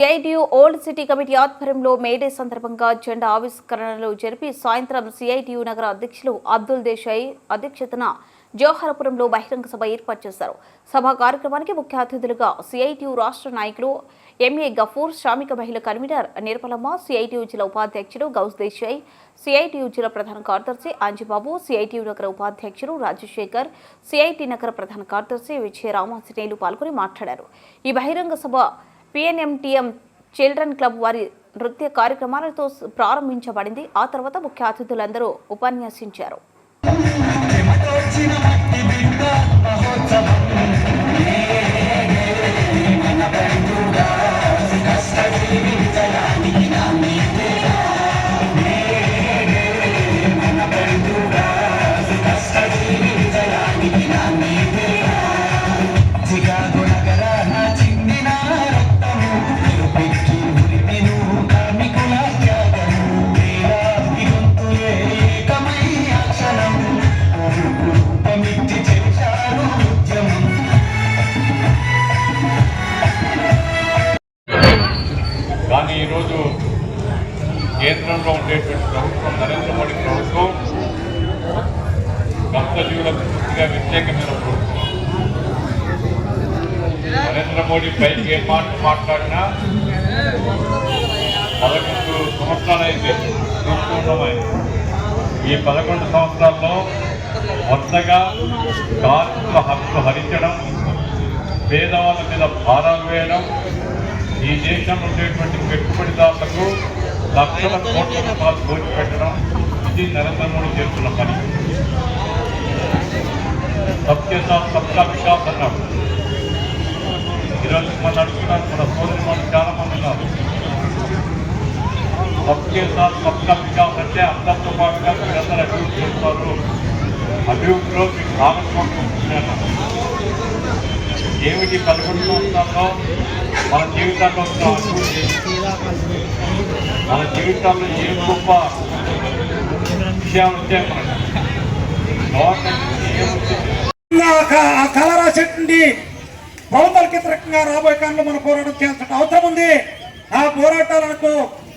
CITU old city committee ఆధ్వర్యంలో May Day సందర్భంగా జెండా ఆవిష్కరణలు జరిపి సాయంత్రం సిఐటియు నగర అధ్యక్షులు అబ్దుల్ దేశాయ్ అధ్యక్షతన జవహరపురంలో బహిరంగ సభ ఏర్పాటు చేశారు. సభ కార్యక్రమానికి ముఖ్య అతిథులుగా సిఐటియు రాష్ట్ర నాయకులు ఎంఏ గఫూర్ శ్రామిక మహిళ కన్వీనర్ నిర్మలమ్మ సిఐటియు జిల్లా ఉపాధ్యక్షుడు గౌస్ దేశాయ్ సిఐటియు జిల్లా ప్రధాన కార్యదర్శి అంజిబాబు సిఐటియు నగర ఉపాధ్యక్షుడు రాజశేఖర్ సిఐటి నగర ప్రధాన కార్యదర్శి విజయ రామాంజనేయులు పాల్గొని మాట్లాడారు. ఈ బహిరంగ సభ పిఎన్ఎంటిఎం చిల్డ్రన్ క్లబ్ వారి నృత్య కార్యక్రమాలతో ప్రారంభించబడింది. ఆ తర్వాత ముఖ్య అతిథులందరూ ఉపన్యసించారు. చికాగో కానీ ఈరోజు కేంద్రంలో ఉండేటువంటి ప్రభుత్వం నరేంద్ర మోడీ ప్రభుత్వం భక్తజీవులకు పూర్తిగా వ్యతిరేకమైన ప్రభుత్వం. నరేంద్ర మోడీ పైకి ఏ మాట మాట్లాడినా పదకొండు సంవత్సరాలైతే చూసుకుంటామని ఈ పదకొండు సంవత్సరాల్లో కొత్తగా కార్మికుల హక్కు హరించడం పేదవాళ్ళ మీద భారాలు వేయడం ఈ దేశంలో ఉండేటువంటి పెట్టుబడిదారులకు లక్షల కోట్ల రూపాయలు దోచిపెట్టడం ఇది నరేంద్ర మోడీ చేస్తున్న పని సబ్కే సాత్ సబ్కా వికాస్ అన్నారు ఈరోజు మన అడుగుతున్నారు మన సోదరి మనం చాలా మంది ఉన్నారు సబ్కే సాత్ సబ్కా వికాస్ అంటే అందరితో పాటుగా మీరందరూ అభివృద్ధి చేస్తారు అభివృద్ధిలో మీకు భాగస్వామ్యం ఉంటున్నాను ఏమిటి పదకొండు సంవత్సరాల్లో మన జీవితంలో మన జీవితంలో ఏ గొప్ప విషయాలు వచ్చాయి ఆ కలరా చెట్టుని రాబోయే కాలంలో మనం పోరాటం చేయాల్సిన అవసరం ఉంది. ఆ పోరాటాలకు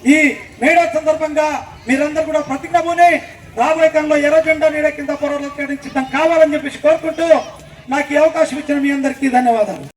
ఈ మేడా సందర్భంగా మీరందరూ కూడా ప్రతిజ్ఞమూని రాబోయే కాలంలో ఎర్ర జెండా నీడ కింద పోరాటం చేయడం సిద్ధం కావాలని చెప్పేసి కోరుకుంటూ నాకు ఈ అవకాశం ఇచ్చిన మీ అందరికీ ధన్యవాదాలు.